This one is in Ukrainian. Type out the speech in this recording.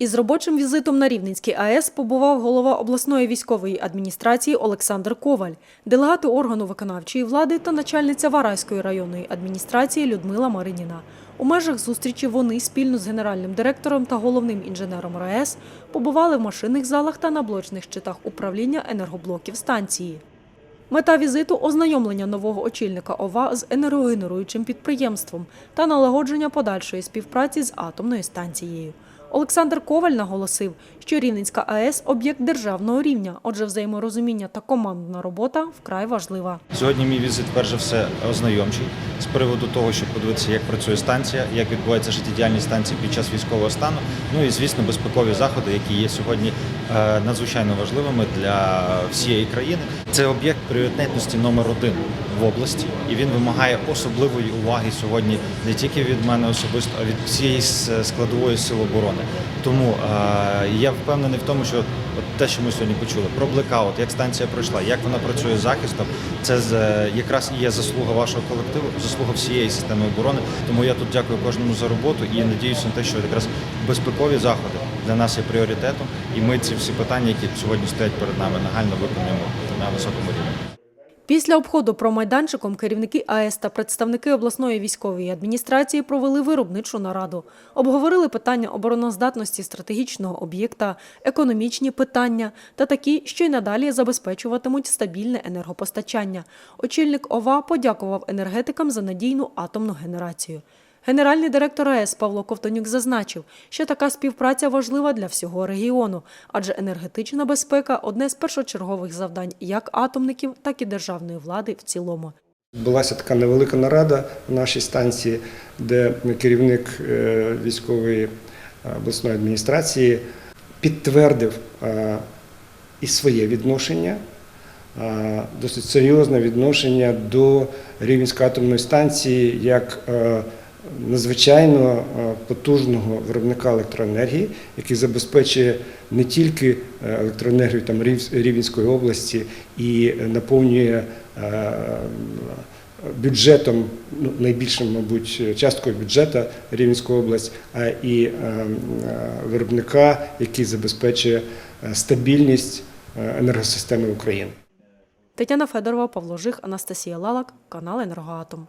Із робочим візитом на Рівненський АЕС побував голова обласної військової адміністрації Олександр Коваль, делегати органу виконавчої влади та начальниця Вараської районної адміністрації Людмила Мариніна. У межах зустрічі вони спільно з генеральним директором та головним інженером РАЕС побували в машинних залах та на блочних щитах управління енергоблоків станції. Мета візиту ознайомлення нового очільника ОВА з енергогенеруючим підприємством та налагодження подальшої співпраці з атомною станцією. Олександр Коваль наголосив, що Рівненська АЕС об'єкт державного рівня, отже, взаєморозуміння та командна робота вкрай важлива. Сьогодні мій візит, перш за все, ознайомчий з приводу того, щоб подивитися, як працює станція, як відбувається життєдіяльність станції під час військового стану. Ну і звісно, безпекові заходи, які є сьогодні надзвичайно важливими для всієї країни. Це об'єкт пріоритетності номер один в області, і він вимагає особливої уваги сьогодні не тільки від мене особисто, а від всієї складової сил оборони. Тому е, я впевнений в тому, що те, що ми сьогодні почули, про блекаут, як станція пройшла, як вона працює з захистом, це е, якраз і є заслуга вашого колективу, заслуга всієї системи оборони. Тому я тут дякую кожному за роботу і надіюся на те, що якраз безпекові заходи для нас є пріоритетом, і ми ці всі питання, які сьогодні стоять перед нами, нагально виконуємо на високому рівні. Після обходу промайданчиком керівники АЕС та представники обласної військової адміністрації провели виробничу нараду. Обговорили питання обороноздатності стратегічного об'єкта, економічні питання та такі, що й надалі забезпечуватимуть стабільне енергопостачання. Очільник ОВА подякував енергетикам за надійну атомну генерацію. Генеральний директор АЕС Павло Ковтонюк зазначив, що така співпраця важлива для всього регіону, адже енергетична безпека одне з першочергових завдань як атомників, так і державної влади в цілому. Відбулася така невелика нарада в нашій станції, де керівник е, військової е, обласної адміністрації підтвердив е, і своє відношення, досить серйозне відношення до Рівненської атомної станції як надзвичайно е, потужного виробника електроенергії, який забезпечує не тільки е, електроенергію там Рів- Рівненської області і наповнює е, бюджетом, ну, найбільшим, мабуть, часткою бюджету Рівненської області, а і виробника, який забезпечує стабільність енергосистеми України. Тетяна Федорова, Павло Жих, Анастасія Лалак, канал Енергоатом.